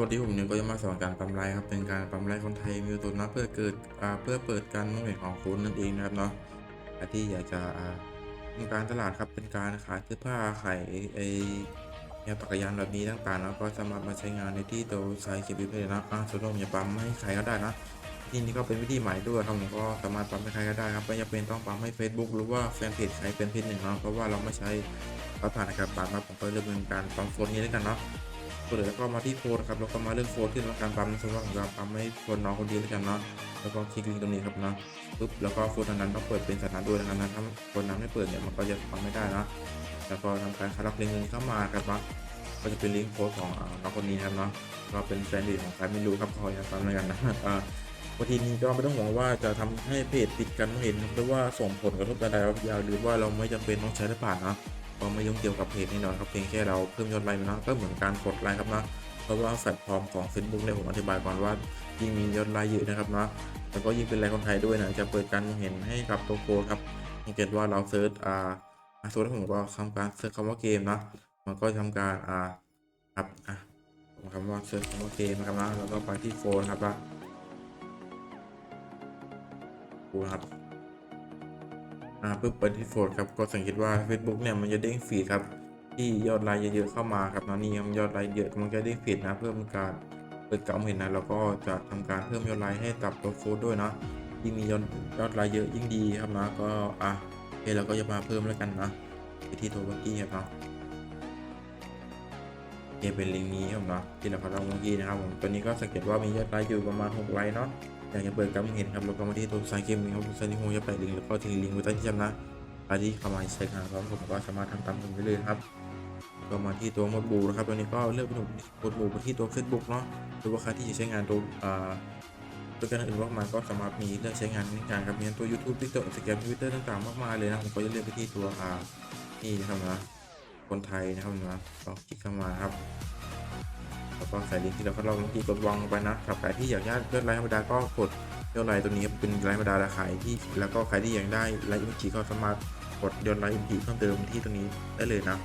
วันนี้ผมเนี่ยก็จะมาสอนการปั๊มไลครับเป็นการปั๊มไลคนไทยมีตัวนะเพื่อเกิดเพื่อเปิดการมองเห็นของคุณนั่นเองนะครับเนาะที่อยากจะทำการตลาดครับเป็นการขายเสื้อผ้าขายไอ้แนวจักรยานแบบนี้ต่างๆแล้วก็สามารถมาใช้งานในที่ตัวใช้ชีวิตเลยนะอ่าส่วนผมอย่าปั๊มให้ใครก็ได้นะที่นี่ก็เป็นวิธีใหม่ด้วยครับผมก็สามารถปั๊มให้ใครก็ได้ครับไม่จำเป็นต้องปั๊มให้ Facebook หรือว่าแฟนเพจใครเป็นเพจหนึ่งเนาะเพราะว่าเราไม่ใช้ประผ่านการปั๊มครับผมก็เลือกเป็นการปั๊มโฟนนี้แล้วกันเนาะ กดเลยแล้วก็มาที่โฟนครับแล้วก็มาเลือกโฟนที่ต้องการปั๊มสมมติว่าผมจะปั๊มให้โฟนน้องคนเดียวแล้วกันเนาะแล้วก็คลิกลิงก์ตรงนี้ครับเนาะปุ๊บแล้วก็โฟนนั้นต้องเปิดเป็นสถานะด้วยนะครับนะถ้าโฟนนั้นไม่เปิดเนี่ยมันก็จะปั๊มไม่ได้เนาะแล้วก็ทำการคารับลิงก์นี้เข้ามาครับเนาะก็จะเป็นลิงก์โฟนของน้องคนนี้ครับเนาะก็เป็นแฟนดีของใครไม่รู้ครับคอยปั๊มแล้วกันนะอ่าบางทีนี้ก็ไม่ต้องห่วงว่าจะทำให้เพจปิดกันเห็นหรือว่าส่งผลกระทบใดๆยาวหรือว่าเราไม่จำเป็นต้องใช้หรือเปล่า เนาะก็ไม่ยุ่งเกี่ยวกับเพจแน่นอนครับเพียงแค่เราเพิ่มยอดไลค์นะก็เหมือนการกดไลค์ครับนะเพราะว่าแพลตฟอร์มของ Facebook เนี่ยผมอธิบายก่อนว่ายิ่งมียอดไลค์เยอะนะครับนะแล้วก็ยิ่งเป็นไลค์คนไทยด้วยนะจะเปิดการเห็นให้กับตัวโฟนครับสังเกตว่าเราเซิร์ชอ่าอาสมมติผมก็ทำการเซิร์ชคำว่าเกมนะมันก็ทำการอ่าครับอะคำว่าเซิร์ชคำว่าเกมนะครับนะแล้วก็ไปที่โฟนครับละดูนะครับ อ่าปุ๊บไปที่โฟลครับก็สังเกตว่า Facebook เนี่ยมันจะเด้งฟีดครับที่ยอดไลค์เยอะๆเข้ามาครับเนะนี่ครับยอดไลค์เยอะมันจะเด้งฟีดนะเพื่อเป็นการเปิดกล่องเห็นนะแล้วก็จะทำการเพิ่มยอดไลค์ให้กับตัวโฟลด้วยเนาะยิ่งมียอดยอดไลค์เยอะยิ่งดีครับนะก็อะโอเคเราก็จะมาเพิ่มแล้วกันนะไปที่ตัวเมื่อกี้ครับเนาะโอเคเป็นลิงก์นี้ครับเนาะที่เราพัฒนาเมื่อกี้นะครับผมตัวนี้ก็สังเกตว่ามียอดไลค์อยู่ประมาณ6ไลค์เนาะ อยากจะเปิดการมองเห็นครับแล้วก็มาที่ตัวไซต์เกมนี้ครับตัวไซต์นี้ผมจะแปะลิงก์แล้วก็ทิ้งลิงก์ไว้ใต้ที่จำนะใครที่เข้ามาใช้งานแล้วผมก็สามารถทำตามผมได้เลยครับก็มาที่ตัวมดหมู่นะครับตัวนี้ก็เลือกเป็นมดหมู่ไปที่ตัว Facebook เนาะหรือว่าใครที่จะใช้งานตัวอ่าตัวการอื่นมากมายก็สามารถมีเลือกใช้งานในการครับมีทั้งตัว YouTube TikTok Instagram Twitter ต่างๆมากมายเลยนะผมก็จะเลือกไปที่ตัวอ่านี่นะครับนะคนไทยนะครับนะก็คลิกเข้ามาครับ แล้วก็ใส่ลิงก์ที่เราทดลองเมื่อกี้กดวางไปนะครับใครที่อยากได้ยอดไลค์ธรรมดาก็กดยอดไลค์ตัวนี้เป็นไลค์ธรรมดาราคายที่แล้วก็ใครที่อยากได้ไลค์อิมจีก็สามารถกดยอดไลค์อิมจีเพิ่มเติมที่ตรงนี้ได้เลยนะ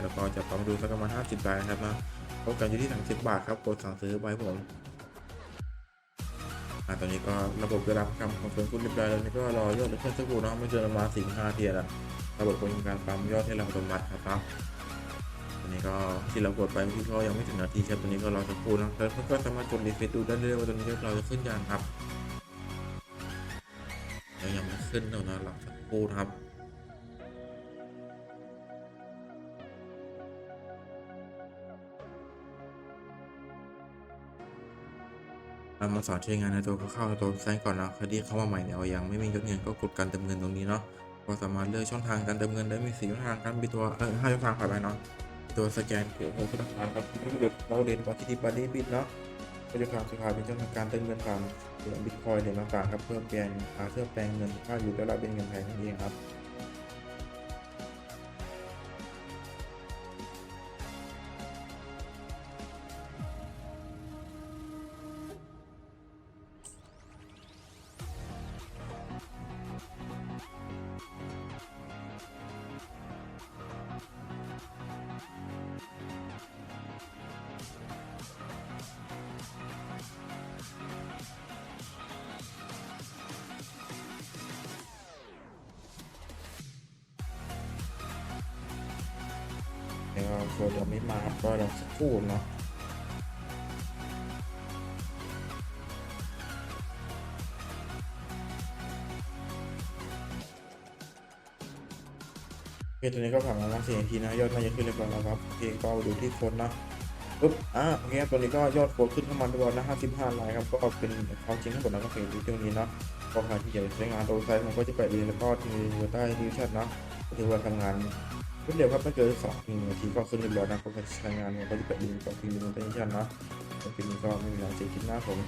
แล้วก็จะประมาณดูสักประมาณ50บาทนะครับนะโปรแกรมอยู่ที่30บาทครับกดสั่งซื้อไว้ผมอ่าตอนนี้ก็ระบบได้รับคำคอนเฟิร์มคุณเรียบร้อยแล้วนี่ก็รอยอดเหลือแค่สักครู่เนาะไม่เกินประมาณ4 5เทียร์ละระบบเป็นการปั๊มยอดให้เราอัตโนมัติครับ นนี้ก็ที่เรากดไปที่ก็ยังไม่ถึงนาทีครับตัวนี้ก็รอสักครู่นะแล้วก็สามารถกดรีเฟซดูได้เลยว่าตัวนี้เราจะขึ้นยังครับยังยังไม่ขึ้นเท่านั้นรอสักครู่นะครับเรามาสอนใช้งานในตัวเข้าในตัวไซต์ก่อนนะใครที่เข้ามาใหม่เนี่ยยังไม่มียอดเงินก็กดการเติมเงินตรงนี้เนาะก็สามารถเลือกช่องทางการเติมเงินได้มีสี่ช่องทางการมีตัวเออห้าช่องทางผ่านไปเนาะ ตัวสแกนเกี่ยวกับธนาคารครับเด็กเราเรียนว่าที่ที่บัตรเดบิตเนาะก็จะผ่านสุขาเป็นช่องทางการเติมเงินผ่านเหรียญบิตคอยน์เหรียญต่างๆครับเพื่อเปลี่ยนหาเพื่อแปลงเงินค่าอยู่แล้วเราเป็นเงินไทยนั่นเองครับ แล้วก็โฟนยังไม่มาครับก็รอสักครู่เนาะโอเคตัวนี้ก็ผ่านมาแล้วสี่นาทีนะยอดน่าจะขึ้นเรียบร้อยแล้วครับโอเคก็ดูที่โฟนนะปุ๊บอะโอเคตัวนี้ก็ยอดโฟนขึ้นเข้ามาเรียบร้อยนะ55ลายครับก็เป็นความจริงทั้งหมดนะก็เป็นที่ตรงนี้เนาะก็ใครที่อยากใช้งานตัวไซต์ผมก็จะแปะลิงก์แล้วก็ทิ้งลิงก์ไว้ใต้ดีแชทนะก็ถือว่าทำงาน รวดเร็วครับไม่เกินสองนาทีก็ขึ้นเรียบร้อยนะผมก็ใช้งานมันก็จะเปะลิงก์กับทิ้งลิงก์ไว้ใต้ดีแชทนะโอเคนี้ก็ไม่มีอะไรเสียคิดหน้าผม